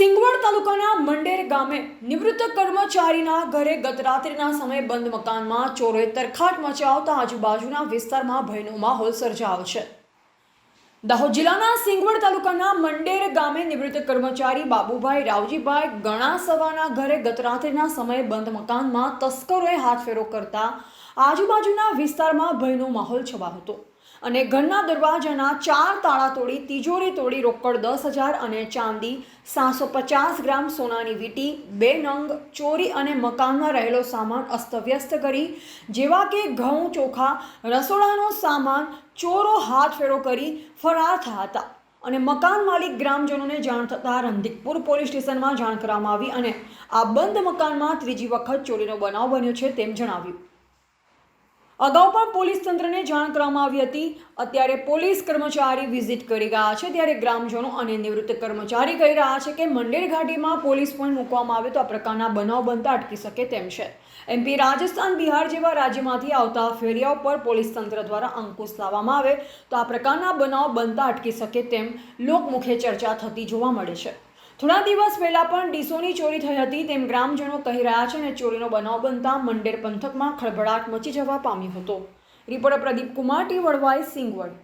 સિંગવડ તાલુકાના મંડેર ગામે નિવૃત્ત કર્મચારીના ઘરે ગત રાત્રિના સમયે બંધ મકાનમાં ચોરોએ તરખાટ મચાવતા આજુબાજુના વિસ્તારમાં ભયનો માહોલ સર્જાયો છે. દાહોદ જિલ્લાના સિંગવડ તાલુકાના મંડેર ગામે નિવૃત્ત કર્મચારી બાબુભાઈ રાવજીભાઈ ગણાસવાના ઘરે ગત રાત્રિના સમયે બંધ મકાનમાં તસ્કરોએ હાથફેરો કરતા આજુબાજુના વિસ્તારમાં ભયનો માહોલ છવાયો હતો. અને ઘરના દરવાજાના ચાર તાળા તોડી, તિજોરી તોડી રોકડ દસ હજાર અને ચાંદી સાતસો પચાસ ગ્રામ સોનાની વીંટી, બે નંગ, ચોરી અને મકાનમાં રહેલો સામાન અસ્તવ્યસ્ત કરી, જેવા કે ઘઉં, ચોખા, રસોડાનો સામાન, ચોરો હાથ ફેરો કરી ફરાર થયા હતા. અને મકાન માલિક ગ્રામજનોને જાણ થતાં રંધિકપુર પોલીસ સ્ટેશનમાં જાણ કરવામાં આવી અને આ બંધ મકાનમાં ત્રીજી વખત ચોરીનો બનાવ બન્યો છે તેમ જણાવ્યું. અગાઉ પણ પોલીસ તંત્રને જાણ કરવામાં આવી હતી. અત્યારે પોલીસ કર્મચારી વિઝિટ કરી રહ્યા છે. ત્યારે ગ્રામજનો અને નિવૃત્ત કર્મચારી કહી રહ્યા છે કે મંડેર ઘાટીમાં પોલીસ પોઈન્ટ મૂકવામાં આવે તો આ પ્રકારના બનાવ બનતા અટકી શકે તેમ છે. એમપી રાજસ્થાન બિહાર જેવા રાજ્યમાંથી આવતા ફેરિયાઓ પર પોલીસ તંત્ર દ્વારા અંકુશ લાવવામાં આવે તો આ પ્રકારના બનાવ બનતા અટકી શકે તેમ લોકમુખે ચર્ચા થતી જોવા મળે છે. થોડા દિવસ પહેલા પણ ડીસોની ચોરી થઈ હતી તેમ ગ્રામજનો કહી રહ્યા છે અને ચોરીનો બનાવ બનતા મંડેર પંથકમાં ખળભળાટ મચી જવા પામ્યો હતો. રિપોર્ટર પ્રદીપ કુમાર ટી વડવાઈ સિંગવડ.